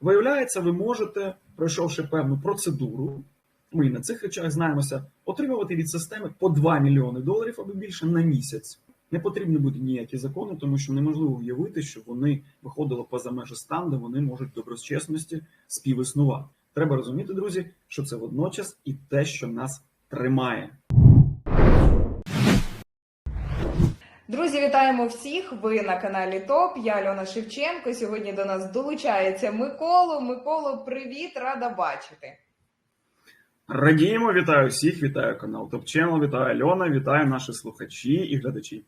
Виявляється, ви можете, пройшовши певну процедуру, ми на цих речах знаємося, отримувати від системи по 2 мільйони доларів або більше на місяць. Не потрібні будуть ніякі закони, тому що неможливо уявити, що вони виходили поза межі стан, де вони можуть доброчесності співіснувати. Треба розуміти, друзі, що це водночас і те, що нас тримає. Друзі, вітаємо всіх! Ви на каналі ТОП. Я Альона Шевченко. Сьогодні до нас долучається Миколо. Миколо, привіт, рада бачити. Радіємо, вітаю всіх, вітаю канал Топ Channel, вітаю Альона, вітаю наші слухачі і глядачі.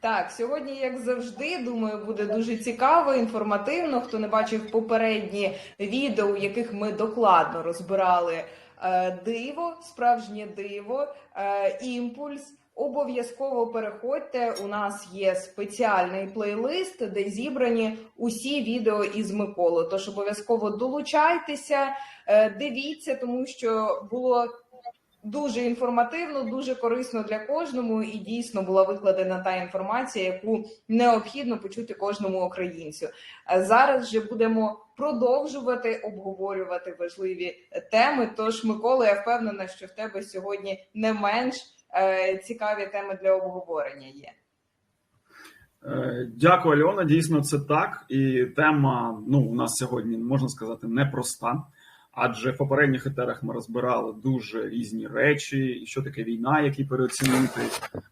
Так, сьогодні, як завжди, думаю, буде дуже цікаво, інформативно. Хто не бачив попередні відео, у яких ми докладно розбирали е, диво, справжнє диво, е, імпульс. Обов'язково переходьте. У нас є спеціальний плейлист, де зібрані усі відео із Миколою. Тож обов'язково долучайтеся, е, дивіться, тому що було дуже інформативно, дуже корисно для кожному, і дійсно була викладена та інформація, яку необхідно почути кожному українцю. Зараз же будемо продовжувати обговорювати важливі теми. Тож, Микола, я впевнена, що в тебе сьогодні не менш е, цікаві теми для обговорення є. Е, Дякую, Альона. Дійсно, це так. І тема ну, у нас сьогодні можна сказати непроста. Адже в попередніх етерах ми розбирали дуже різні речі, що таке війна, які переоцінити.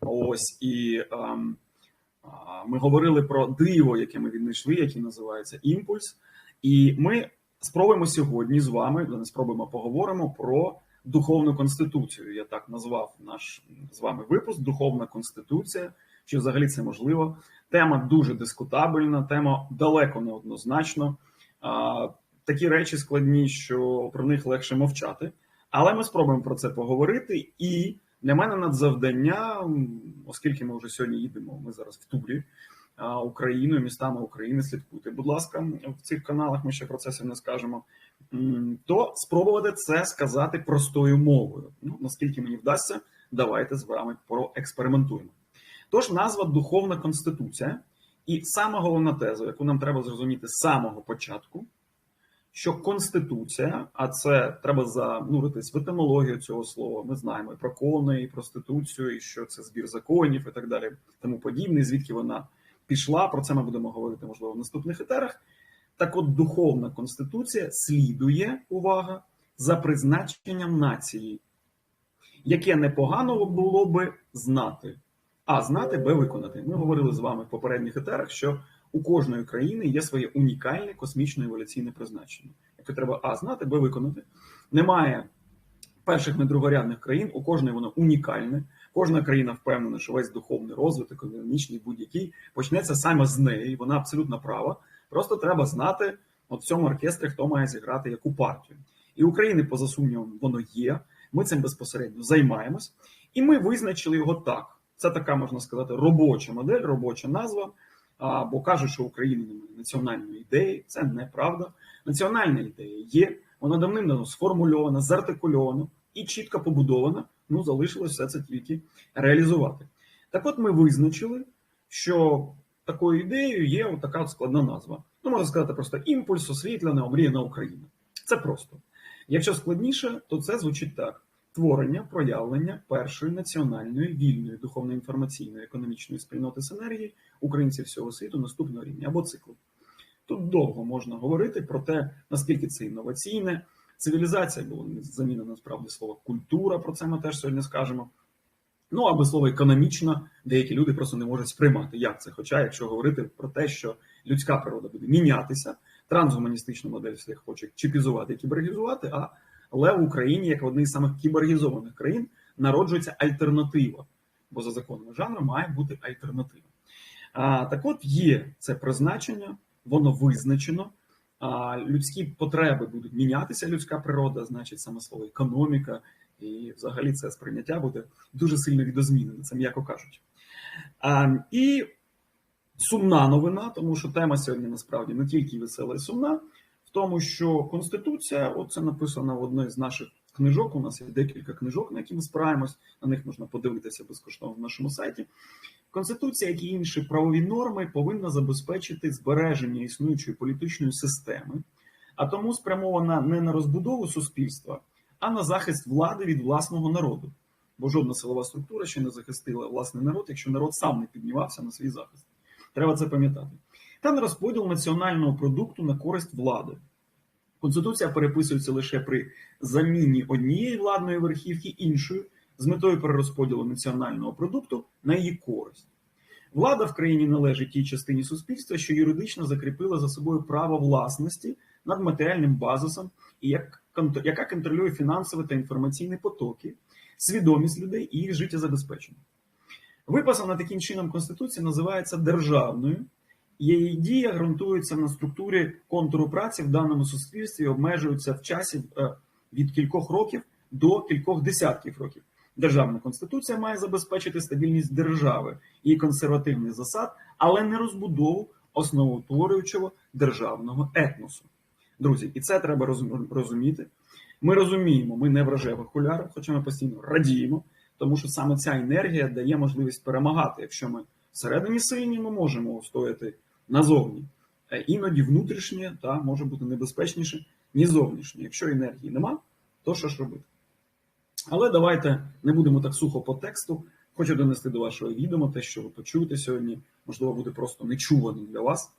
Ось і ем, ми говорили про диво, яке ми віднайшли, яке називається імпульс. І ми спробуємо сьогодні з вами, не спробуємо поговоримо про духовну конституцію. Я так назвав наш з вами випуск Духовна конституція. Чи взагалі це можливо? Тема дуже дискутабельна, тема далеко не однозначно. Такі речі складні, що про них легше мовчати. Але ми спробуємо про це поговорити. І для мене надзавдання, оскільки ми вже сьогодні їдемо, ми зараз в турі Україною, містами України. Слідкуйте, будь ласка, в цих каналах ми ще про це сьогодні скажемо. То спробувати це сказати простою мовою. Ну наскільки мені вдасться, давайте з вами проекспериментуємо. Тож назва Духовна Конституція, і сама головна теза, яку нам треба зрозуміти з самого початку, що Конституція, а це треба зануритись в етимологію цього слова. Ми знаємо і про кони, і проституцію, і що це збір законів, і так далі, тому подібне, звідки вона пішла. Про це ми будемо говорити, можливо, в наступних етерах. Так от, духовна конституція слідує, увага, за призначенням нації, яке непогано було би знати. А знати, Б виконати. Ми говорили з вами в попередніх етерах, що у кожної країни є своє унікальне космічне еволюційне призначення, яке треба А знати, Б виконати. Немає перших не другорядних країн, у кожної воно унікальне. Кожна країна впевнена, що весь духовний розвиток, економічний будь-який почнеться саме з неї. Вона абсолютно права. Просто треба знати от в цьому оркестрі, хто має зіграти яку партію. І України, поза сумнівом, воно є. Ми цим безпосередньо займаємось, і ми визначили його так. Це така можна сказати робоча модель, робоча назва. А, бо кажуть, що в Україні немає національної ідеї. Це неправда. Національна ідея є, вона давним-давно сформульована, зартикульована і чітко побудована. Ну, залишилось все це тільки реалізувати. Так от ми визначили, що такою ідеєю є така складна назва. Ну, можна сказати, просто імпульс, освітлена, омріяна Україна. Це просто. Якщо складніше, то це звучить так: творення, проявлення першої національної вільної духовно-інформаційної економічної спільноти синергії українців всього світу наступного рівня або циклу. Тут довго можна говорити про те, наскільки це інноваційне. Цивілізація було замінено насправді слово культура, про це ми теж сьогодні скажемо. Ну або слово економічна, деякі люди просто не можуть сприймати, як це. Хоча, якщо говорити про те, що людська природа буде мінятися, трансгуманістичну модель всіх хоче чіпізувати і кібергізувати, а але в Україні, як в одній з самих кібергізованих країн, народжується альтернатива, бо за законами жанру має бути альтернатива. А, Так от є це призначення, воно визначено. Людські потреби будуть мінятися, людська природа, значить саме слово економіка, і взагалі це сприйняття буде дуже сильно відозмінене, це м'яко кажучи. А, І сумна новина, тому що тема сьогодні насправді не тільки весела і сумна, в тому, що Конституція, от це написано в одній з наших книжок. У нас є декілька книжок, на які ми спираємось, на них можна подивитися безкоштовно в нашому сайті. Конституція, як і інші правові норми, повинна забезпечити збереження існуючої політичної системи, а тому спрямована не на розбудову суспільства, а на захист влади від власного народу. Бо жодна силова структура ще не захистила власний народ, якщо народ сам не піднімався на свій захист. Треба це пам'ятати. Та на розподіл національного продукту на користь влади. Конституція переписується лише при заміні однієї владної верхівки іншою з метою перерозподілу національного продукту на її користь. Влада в країні належить тій частині суспільства, що юридично закріпила за собою право власності над матеріальним базисом, і як, яка контролює фінансові та інформаційні потоки, свідомість людей і їх життєзабезпечення. Виписана таким чином Конституція називається державною, її дія ґрунтується на структурі контуру праці в даному суспільстві і обмежується в часі е, від кількох років до кількох десятків років. Державна конституція має забезпечити стабільність держави і консервативний засад, але не розбудову основоутворюючого державного етносу. Друзі, і це треба розуміти. Ми розуміємо, ми не в рожевих окулярах, хоча ми постійно радіємо, тому що саме ця енергія дає можливість перемагати. Якщо ми всередині сильні, ми можемо устояти назовні. Е, Іноді внутрішнє та може бути небезпечніше, ніж зовнішнє. Якщо енергії нема, то що ж робити? Але давайте не будемо так сухо по тексту. Хочу донести до вашого відома те, що ви почуєте сьогодні, можливо, буде просто нечуваним для вас.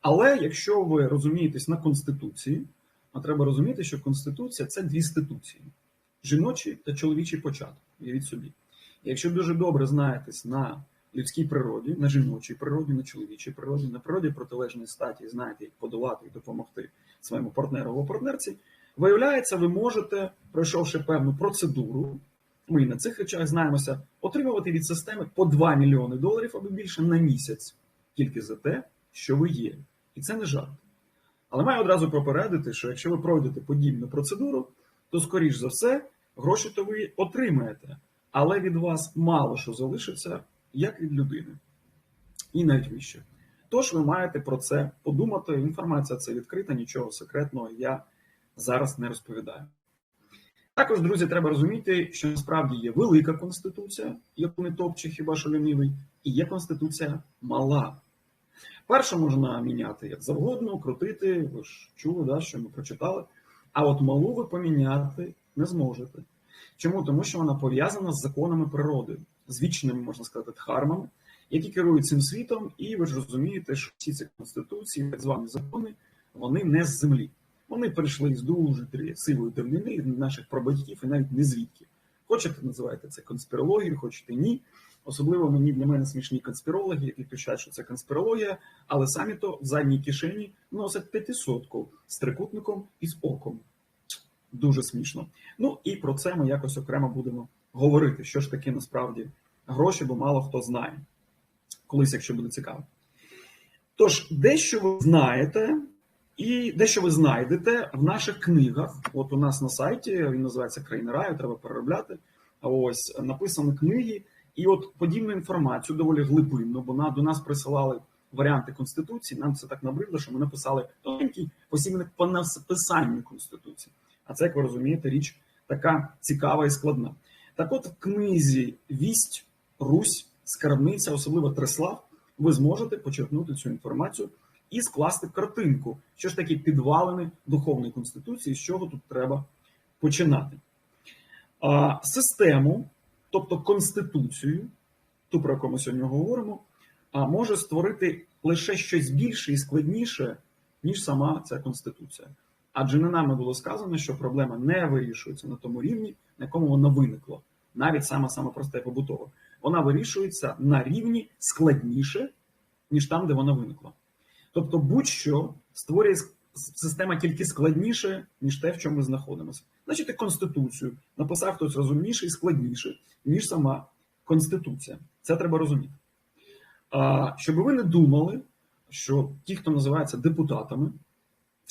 Але якщо ви розумієтесь на Конституції, а треба розуміти, що Конституція це дві ституції: жіночий та чоловічий початок. Уявіть собі. Якщо дуже добре знаєтесь на людській природі, на жіночій природі, на чоловічій природі, на природі протилежної статі, знаєте, як подолати і допомогти своєму партнеру або партнерці, виявляється, ви можете, пройшовши певну процедуру, ми на цих речах знаємося, отримувати від системи по 2 мільйони доларів або більше на місяць, тільки за те, що ви є. І це не жарт. Але маю одразу попередити, що якщо ви пройдете подібну процедуру, то, скоріш за все, гроші то ви отримаєте, але від вас мало що залишиться, як від людини. І навіть вище. Тож ви маєте про це подумати. Інформація це відкрита, нічого секретного я зараз не розповідаю. Також, друзі, треба розуміти, що насправді є велика конституція, яку не топче хіба що лінивий, і є конституція мала. Першу можна міняти як завгодно, крутити, ви ж чули, да, що ми прочитали. А от малу ви поміняти не зможете. Чому? Тому що вона пов'язана з законами природи, з вічними, можна сказати, дхармами, які керують цим світом, і ви ж розумієте, що всі ці конституції, так звані закони, вони не з землі. Вони прийшли з дуже сивої давнини наших прабатьків і навіть не звідки. Хочете називайте це конспірологією, хочете ні. Особливо мені для мене смішні конспірологи, які кричать, що це конспірологія, але самі то в задній кишені носять п'ятисотку з трикутником і з оком. Дуже смішно. Ну і про це ми якось окремо будемо говорити, що ж таке насправді гроші, бо мало хто знає. Колись, якщо буде цікаво. Тож, дещо ви знаєте, і дещо ви знайдете в наших книгах. От у нас на сайті він називається Країна раю, треба переробляти. А ось написані книги. І от подібну інформацію доволі глибинно, бо до нас присилали варіанти Конституції. Нам це так набридло, що ми написали тоненький посібник по написанню Конституції. А це, як ви розумієте, річ така цікава і складна. Так от в книзі Вість, Русь, Скарбниця, особливо Треслав, ви зможете почерпнути цю інформацію і скласти картинку, що ж такі підвалини духовної конституції, з чого тут треба починати. А, Систему, тобто конституцію, ту, про яку ми сьогодні говоримо, а, може створити лише щось більше і складніше, ніж сама ця конституція. Адже не нами було сказано, що проблема не вирішується на тому рівні, на якому вона виникла, навіть саме саме проста і побутова. Вона вирішується на рівні складніше, ніж там, де вона виникла. Тобто, будь-що створює система тільки складніше, ніж те, в чому ми знаходимося. Значить, конституцію написав хтось розумніше і складніше, ніж сама конституція. Це треба розуміти. А, Щоб ви не думали, що ті, хто називається депутатами,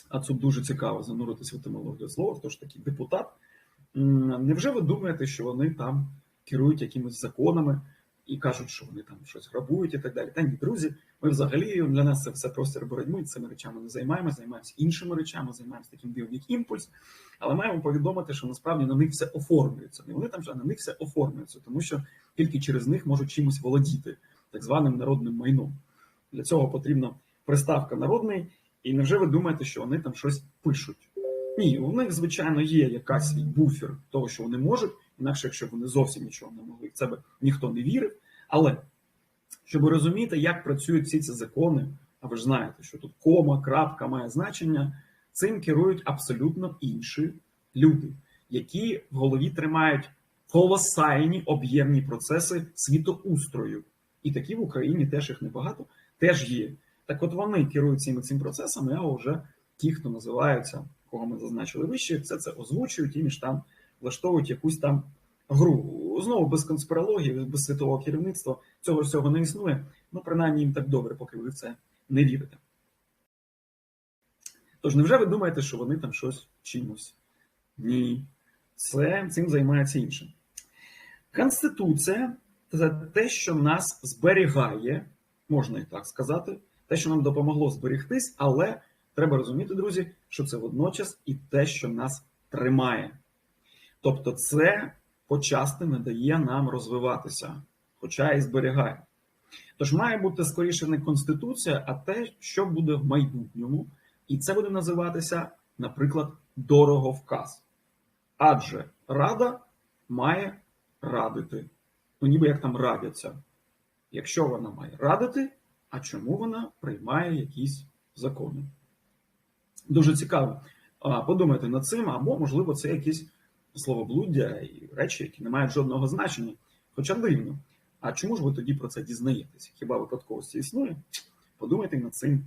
а це дуже цікаво зануритися в етимологію слова, хто ж такий депутат. Невже ви думаєте, що вони там керують якимись законами і кажуть, що вони там щось грабують і так далі? Та ні, друзі, ми взагалі для нас це все простір боротьби, цими речами не займаємося, займаємося іншими речами, займаємося таким дивом, як імпульс. Але маємо повідомити, що насправді на них все оформлюється. Не вони там вже на них все оформлюється, тому що тільки через них можуть чимось володіти, так званим народним майном. Для цього потрібна приставка народний. І невже ви думаєте, що вони там щось пишуть? Ні, у них, звичайно, є якась буфер того, що вони можуть, інакше, якщо вони зовсім нічого не могли, в це би ніхто не вірив. Але щоб розуміти, як працюють всі ці закони, а ви ж знаєте, що тут кома, крапка має значення, цим керують абсолютно інші люди, які в голові тримають колосальні об'ємні процеси світоустрою. І такі в Україні теж їх небагато, теж є. Так от вони керують цими цим процесами, а вже ті, хто називаються, кого ми зазначили вище, все це озвучують і між там влаштовують якусь там гру. Знову без конспірології, без світового керівництва цього всього не існує. Ну, принаймні їм так добре, поки ви це не вірите. Тож, невже ви думаєте, що вони там щось чимось? Ні. Це цим займається іншим. Конституція це те, що нас зберігає, можна і так сказати, те, що нам допомогло зберегтись, але треба розуміти, друзі, що це водночас і те, що нас тримає. Тобто, це почасти не дає нам розвиватися, хоча і зберігає. Тож має бути скоріше не конституція, а те, що буде в майбутньому, і це буде називатися, наприклад, дороговказ. Адже рада має радити. Ну, ніби як там радяться. Якщо вона має радити, а чому вона приймає якісь закони? Дуже цікаво. А, Подумайте над цим, або, можливо, це якісь словоблуддя і речі, які не мають жодного значення. Хоча дивно. А чому ж ви тоді про це дізнаєтесь? Хіба випадковості існує? Подумайте над цим.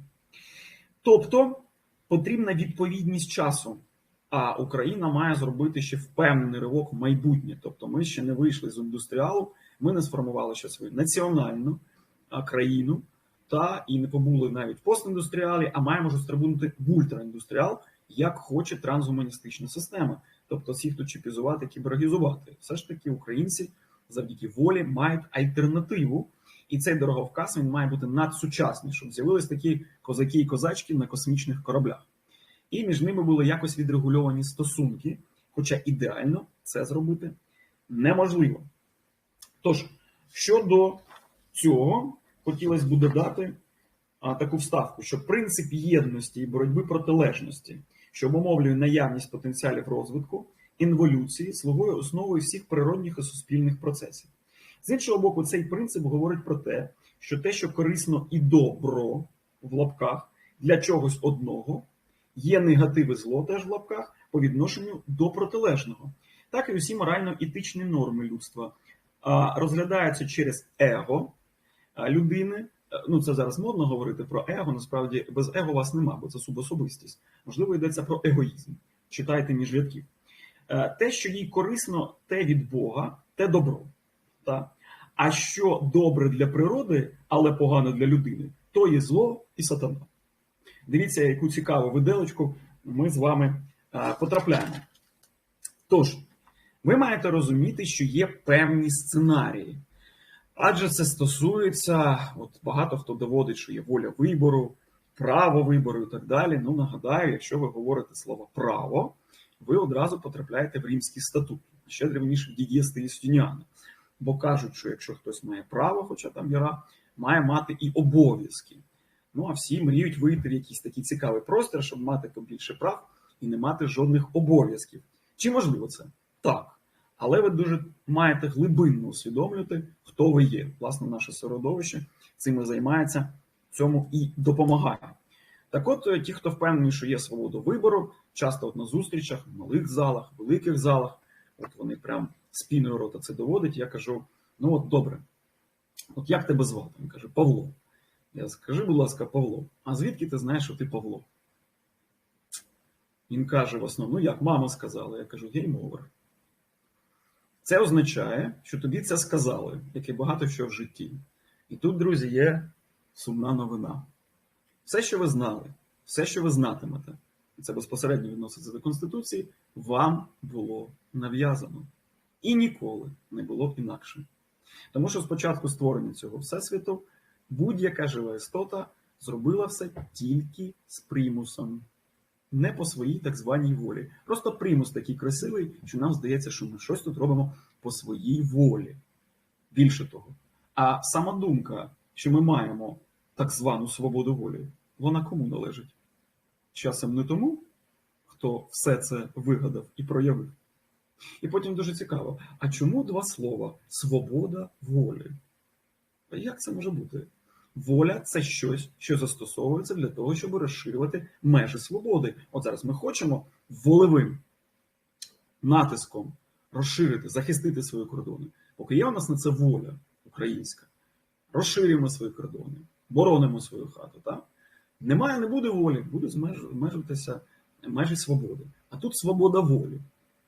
Тобто потрібна відповідність часу. А Україна має зробити ще впевнений ривок в майбутнє. Тобто, ми ще не вийшли з індустріалу, ми не сформували ще свою національну країну, та і не побули навіть постіндустріалі, а маємо вже стрибнути в ультраіндустріал, як хоче трансгуманістична система. Тобто, всіх тут чіпізувати, кібергізувати. Все ж таки, українці завдяки волі мають альтернативу. І цей дороговказ він має бути надсучасний, щоб з'явились такі козаки і козачки на космічних кораблях. І між ними були якось відрегульовані стосунки, хоча ідеально це зробити неможливо. Тож, щодо цього, хотілося буде дати а, таку вставку, що принцип єдності і боротьби протилежності, що обумовлює наявність потенціалів розвитку, інволюції, слугує основою всіх природних і суспільних процесів. З іншого боку, цей принцип говорить про те, що те, що корисно і добро в лапках для чогось одного, є негатив і зло теж в лапках по відношенню до протилежного. Так і усі морально-етичні норми людства розглядаються через его людини. Ну, це зараз модно говорити про его. Насправді без его вас нема, бо це субособистість. Можливо, йдеться про егоїзм. Читайте між рядків. Е, Те, що їй корисно, те від Бога, те добро. Так? А що добре для природи, але погано для людини, то є зло і сатана. Дивіться, яку цікаву виделочку ми з вами потрапляємо. Тож, ви маєте розуміти, що є певні сценарії. Адже це стосується, от багато хто доводить, що є воля вибору, право вибору і так далі. Ну, нагадаю, якщо ви говорите слово право, ви одразу потрапляєте в римський статут, ще древніше Дієсти Юстиніана. Бо кажуть, що якщо хтось має право, хоча там яра, має мати і обов'язки. Ну а всі мріють вийти в якийсь такий цікавий простір, щоб мати побільше прав і не мати жодних обов'язків. Чи можливо це? Так. Але ви дуже маєте глибинно усвідомлювати, хто ви є. Власне, наше середовище цим і займається, цьому і допомагає. Так от, ті, хто впевнений, що є свобода вибору, часто от на зустрічах, в малих залах, великих залах, от вони прям спіною рота це доводять. Я кажу: ну от добре, от як тебе звати? Він каже, Павло. Я скажи, будь ласка, Павло, а звідки ти знаєш, що ти Павло? Він каже в основному, ну як мама сказала, я кажу, гейм-овер. Це означає, що тобі це сказали, як і багато що в житті. І тут, друзі, є сумна новина. Все, що ви знали, все, що ви знатимете, і це безпосередньо відноситься до Конституції, вам було нав'язано. І ніколи не було інакше. Тому що спочатку створення цього всесвіту будь-яка жива істота зробила все тільки з примусом, не по своїй так званій волі. Просто примус такий красивий, що нам здається, що ми щось тут робимо по своїй волі. Більше того. А сама думка, що ми маємо так звану свободу волі, вона кому належить? часом не тому, хто все це вигадав і проявив. І потім дуже цікаво: а чому два слова свобода волі? Як це може бути? Воля це щось, що застосовується для того, щоб розширювати межі свободи. От зараз ми хочемо волевим натиском розширити, захистити свої кордони. Поки є у нас на це воля українська, розширюємо свої кордони, боронимо свою хату. Так? Немає, не буде волі, буде змежуватися межі свободи. А тут свобода волі.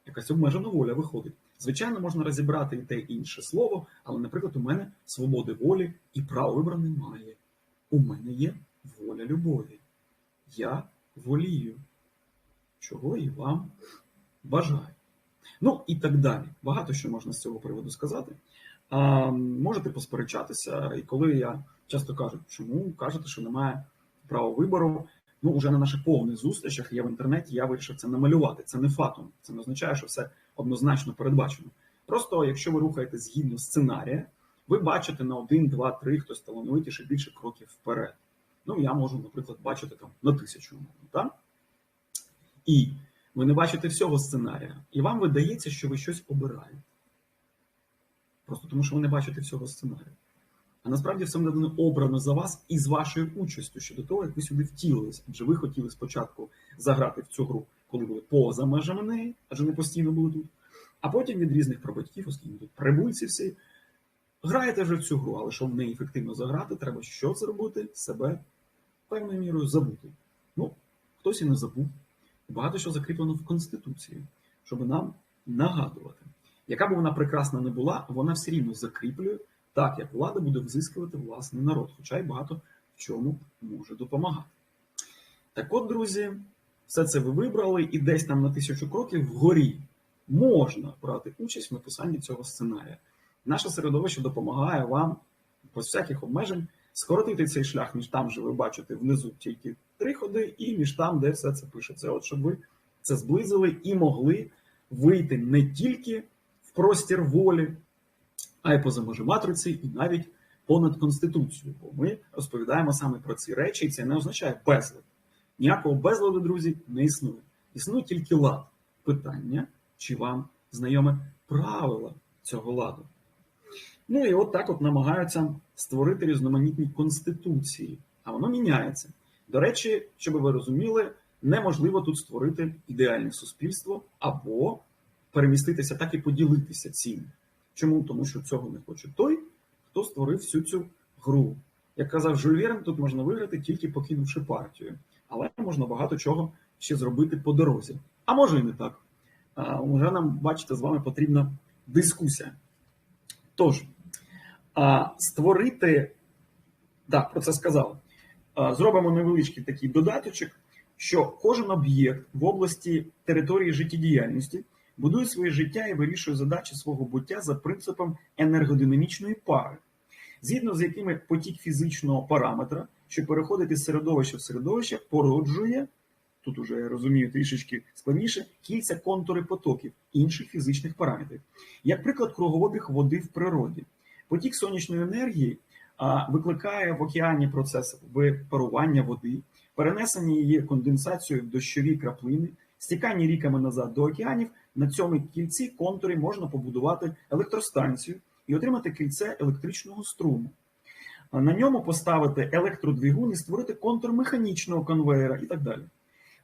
Якась обмежена воля виходить. Звичайно, можна розібрати і те і інше слово, але, наприклад, у мене свободи волі і права вибору немає. У мене є воля любові. Я волію, чого і вам бажаю. Ну і так далі. Багато що можна з цього приводу сказати. А, Можете посперечатися, і коли я часто кажу, чому кажете, що немає права вибору. Ну, уже на наших повних зустрічах є в інтернеті, я вирішив це намалювати. Це не фатум. Це не означає, що все однозначно передбачено. Просто, якщо ви рухаєте згідно сценарія, ви бачите на один, два, три, хтось талановитіше більше кроків вперед. Ну, я можу, наприклад, бачити там на тисячу умовно, так? І ви не бачите всього сценарія, і вам видається, що ви щось обираєте. Просто тому, що ви не бачите всього сценарію. А насправді все буде обрано за вас і з вашою участю щодо того, як ви сюди втілились. Адже ви хотіли спочатку заграти в цю гру, коли були поза межами неї, адже не постійно були тут. А потім від різних прабатьків, оскільки тут прибульці всі, граєте вже в цю гру, але щоб в неї ефективно заграти, треба що зробити? Себе певною мірою забути. Ну, хтось і не забув. Багато що закріплено в Конституції, щоб нам нагадувати. Яка б вона прекрасна не була, вона все рівно закріплює так як влада буде взискувати власний народ, хоча й багато в чому може допомагати. Так от, друзі, все це ви вибрали, і десь там на тисячу кроків вгорі можна брати участь в написанні цього сценарія. Наше середовище допомагає вам без всяких обмежень скоротити цей шлях між там, же ви бачите внизу тільки три ходи, і між там, де все це пишеться. От щоб ви це зблизили і могли вийти не тільки в простір волі а й поза межі матриці, і навіть понад Конституцією. Бо ми розповідаємо саме про ці речі, і це не означає безлад. Ніякого безладу, друзі, не існує. Існує тільки лад. Питання, чи вам знайоме правила цього ладу. Ну і от так от намагаються створити різноманітні конституції, а воно міняється. До речі, щоб ви розуміли, неможливо тут створити ідеальне суспільство або переміститися так і поділитися цим. Чому? Тому що цього не хоче той, хто створив всю цю гру. Як казав Жюль Верн, тут можна виграти тільки покинувши партію. Але можна багато чого ще зробити по дорозі. А може і не так. Уже нам, бачите, з вами потрібна дискусія. Тож, створити, так, про це сказав. Зробимо невеличкий такий додаточок, що кожен об'єкт в області території життєдіяльності будує своє життя і вирішує задачі свого буття за принципом енергодинамічної пари, згідно з якими потік фізичного параметра, що переходить із середовища в середовище, породжує. Тут уже я розумію трішечки складніше кільця контури потоків інших фізичних параметрів, як приклад, кругообіг води в природі. Потік сонячної енергії викликає в океані процес випарування води, перенесення її конденсацією в дощові краплини, стікання ріками назад до океанів на цьому кільці контурі можна побудувати електростанцію і отримати кільце електричного струму. На ньому поставити електродвигун і створити контур механічного конвейера і так далі.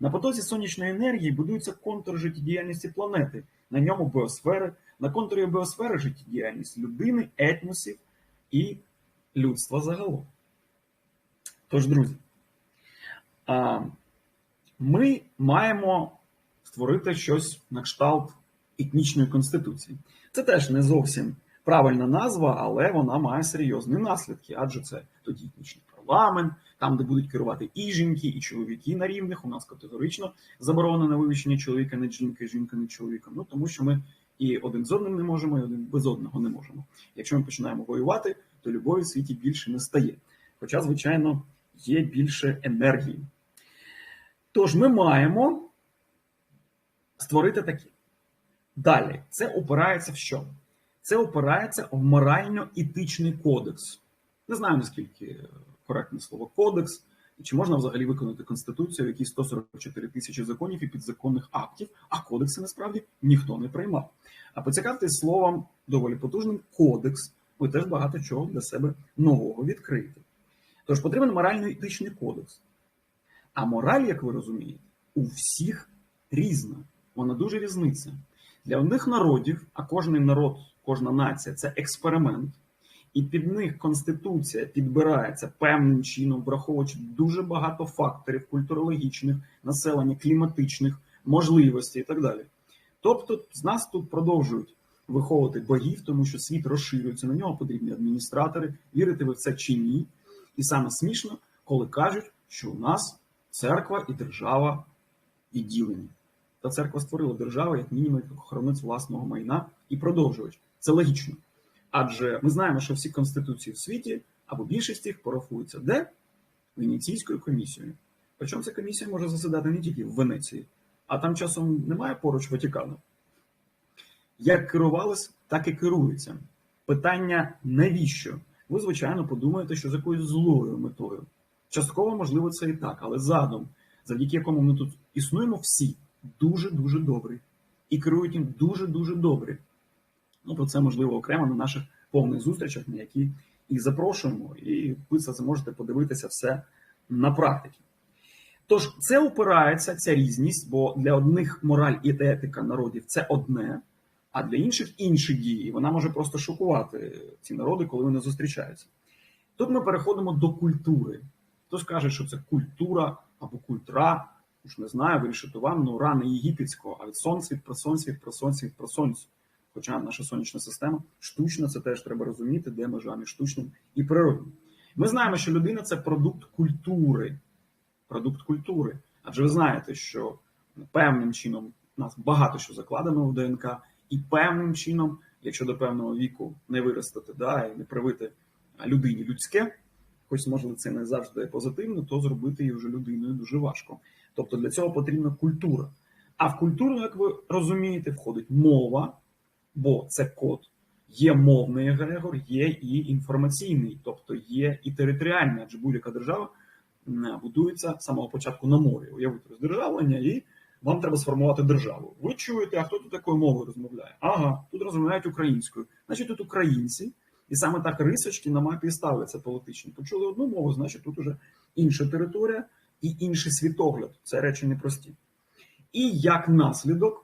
На потоці сонячної енергії будується контур життєдіяльності планети, на ньому біосфери, на контурі біосфери життєдіяльність людини, етносів і людства загалом. Тож, друзі, ми маємо створити щось на кшталт етнічної конституції. Це теж не зовсім правильна назва, але вона має серйозні наслідки, адже це тоді етнічний парламент, там, де будуть керувати і жінки, і чоловіки на рівних. У нас категорично заборонено вивищення чоловіка не жінки, жінка не чоловіка. Ну тому що ми і один з одним не можемо, і один без одного не можемо. Якщо ми починаємо воювати, то любові в світі більше не стає. Хоча, звичайно, є більше енергії. Тож ми маємо створити такі. Далі, це опирається в що? Це опирається в морально-етичний кодекс. Не знаю, наскільки коректне слово кодекс. Чи можна взагалі виконати конституцію, в якій 144 тисячі законів і підзаконних актів, а кодекси насправді ніхто не приймав. А поцікавтесь словом доволі потужним кодекс. Ви теж багато чого для себе нового відкриєте. Тож потрібен морально-етичний кодекс. А мораль, як ви розумієте, у всіх різна. Вона дуже різниця. Для одних народів, а кожен народ, кожна нація це експеримент, і під них конституція підбирається певним чином, враховуючи дуже багато факторів культурологічних, населення, кліматичних можливостей і так далі. Тобто, з нас тут продовжують виховувати богів, тому що світ розширюється, на нього потрібні адміністратори, вірите ви в це чи ні. І саме смішно, коли кажуть, що у нас церква і держава відділені. Та церква створила державу як мінімум охоронець власного майна і продовжувач. Це логічно. Адже ми знаємо, що всі конституції в світі або більшість їх порахуються де? Венеційською комісією. Причому ця комісія може засідати не тільки в Венеції, а там часом немає поруч Ватикану. Як керувалось, так і керується. Питання навіщо? Ви, звичайно, подумаєте, що з якоюсь злою метою. Частково, можливо, це і так, але задум, завдяки якому ми тут існуємо всі, дуже-дуже добрий. І керують їм дуже-дуже добрі. Ну, про це можливо окремо на наших повних зустрічах, на які і запрошуємо, і ви це зможете подивитися все на практиці. Тож це опирається, ця різність, бо для одних мораль і етика народів це одне, а для інших інші дії. Вона може просто шокувати ці народи, коли вони зустрічаються. Тут ми переходимо до культури. Хтось каже, що це культура або культра, уж не знаю, вирішити вам, ну рани єгипетського, а від сонця, від просонця, від просонця, від просонця. Хоча наша сонячна система штучна, це теж треба розуміти, де межа між штучним і природним. Ми знаємо, що людина це продукт культури. Продукт культури. Адже ви знаєте, що певним чином у нас багато що закладено в ДНК, і певним чином, якщо до певного віку не виростати, да, і не привити людині людське, хоч можливо це не завжди позитивно, то зробити її вже людиною дуже важко. Тобто для цього потрібна культура. А в культуру, як ви розумієте, входить мова, бо це код. Є мовний егрегор, є і інформаційний, тобто є і територіальний, адже будь-яка держава будується з самого початку на мові. Уявити роздержавлення, і вам треба сформувати державу. Ви чуєте, а хто тут такою мовою розмовляє? Ага, тут розмовляють українською. Значить, тут українці, і саме так рисочки на мапі ставляться політичні. Почули одну мову, значить тут уже інша територія і інший світогляд. Це речі непрості. І як наслідок,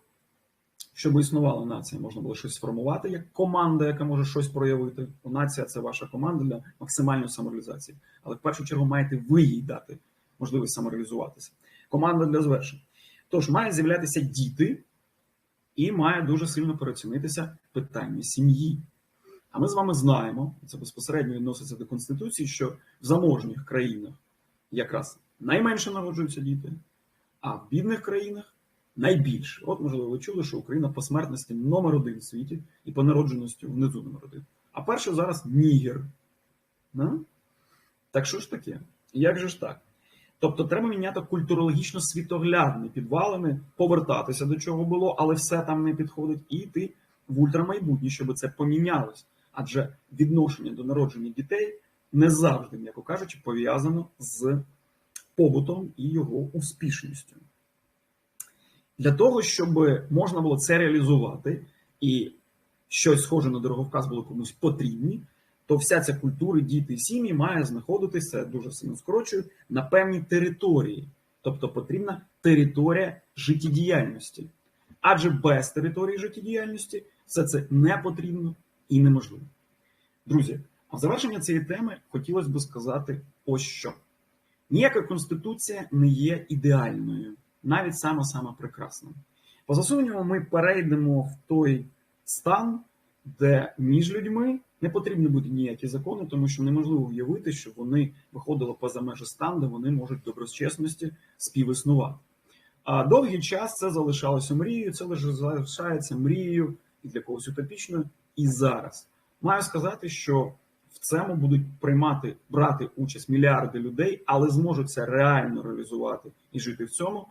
щоб існувала нація, можна було щось сформувати як команда, яка може щось проявити. Нація це ваша команда для максимальної самореалізації. Але в першу чергу маєте ви їй дати можливість самореалізуватися. Команда для звершень. Тож мають з'являтися діти, і має дуже сильно переоцінитися питання сім'ї. А ми з вами знаємо, це безпосередньо відноситься до Конституції, що в заможних країнах якраз найменше народжуються діти, а в бідних країнах найбільше. От, можливо, ви чули, що Україна по смертності номер один в світі і по народженості внизу номер один. А перше зараз Нігер. Да? Так що ж таке? Як же ж так? Тобто треба міняти культурологічно світоглядні підвалини, повертатися до чого було, але все там не підходить, і йти в ультрамайбутнє, щоб це помінялось. Адже відношення до народження дітей не завжди, м'яко кажучи, пов'язано з побутом і його успішністю. Для того, щоб можна було це реалізувати і щось схоже на дороговказ було комусь потрібні, то вся ця культура, діти і сім'ї має знаходитися дуже сильно скорочую на певній території. Тобто потрібна територія життєдіяльності. Адже без території життєдіяльності все це не потрібно і неможливо. Друзі, а завершення цієї теми хотілося б сказати ось що: ніяка конституція не є ідеальною, навіть сама-сама прекрасна. По засуненню ми перейдемо в той стан, де між людьми не потрібні бути ніякі закони, тому що неможливо уявити, що вони виходили поза межі стан, де вони можуть доброчесності співіснувати. А довгий час це залишалося мрією, це лише залишається мрією і для когось утопічною і зараз. Маю сказати, що в цьому будуть приймати брати участь мільярди людей, але зможуть це реально реалізувати і жити в цьому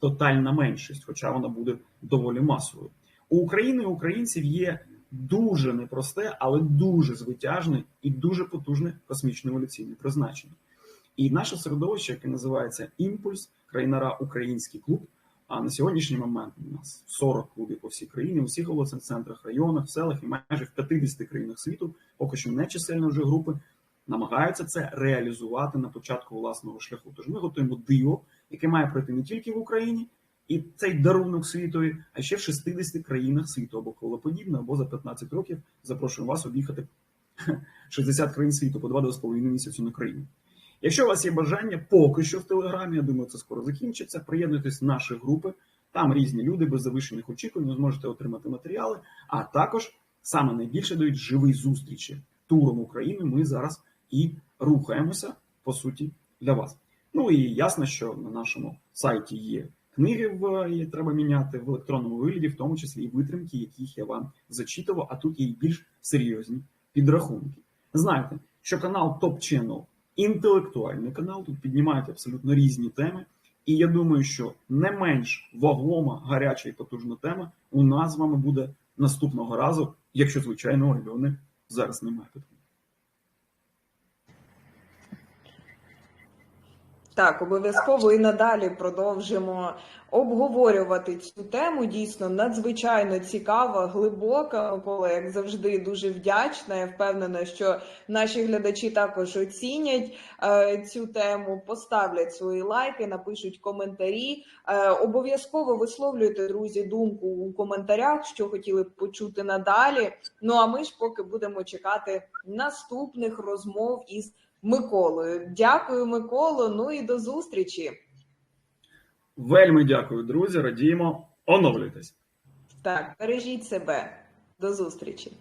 тотальна меншість, хоча вона буде доволі масовою. У України і українців є дуже непросте, але дуже звитяжне і дуже потужне космічне еволюційне призначення. І наше середовище, яке називається Імпульс, країнара Український клуб. А на сьогоднішній момент у нас 40 клубів по всій країні, у всіх обласних центрах, районах, селах і майже в 50 країнах світу, поки що не чисельно вже групи, намагаються це реалізувати на початку власного шляху. Тож ми готуємо диво, яке має пройти не тільки в Україні, і цей дарунок світові, а ще в 60 країнах світу або колоподібне, або за 15 років запрошуємо вас об'їхати 60 країн світу по 2-2,5 місяцю на країну. Якщо у вас є бажання, поки що в Телеграмі, я думаю, це скоро закінчиться. Приєднуйтесь в наші групи. Там різні люди без завищених очікувань, ви зможете отримати матеріали. А також саме найбільше дають живі зустрічі туром України. Ми зараз і рухаємося по суті для вас. Ну і ясно, що на нашому сайті є книги, які треба міняти в електронному вигляді, в тому числі і витримки, яких я вам зачитував. А тут є і більш серйозні підрахунки. Знаєте, що канал Top Channel інтелектуальний канал, тут піднімають абсолютно різні теми. І я думаю, що не менш вагома, гаряча і потужна тема у нас з вами буде наступного разу, якщо, звичайно, Альони зараз немає питань. Так, обов'язково і надалі продовжимо обговорювати цю тему. Дійсно надзвичайно цікава, глибока. Микола, як завжди, дуже вдячна. Я впевнена, що наші глядачі також оцінять е, цю тему, поставлять свої лайки, напишуть коментарі. Е, обов'язково висловлюйте, друзі, думку у коментарях, що хотіли б почути надалі. Ну а ми ж поки будемо чекати наступних розмов із. Миколою. Дякую, Миколо. Ну і до зустрічі. Вельми дякую, друзі. Радіємо. Оновлюйтесь. Так, бережіть себе. До зустрічі.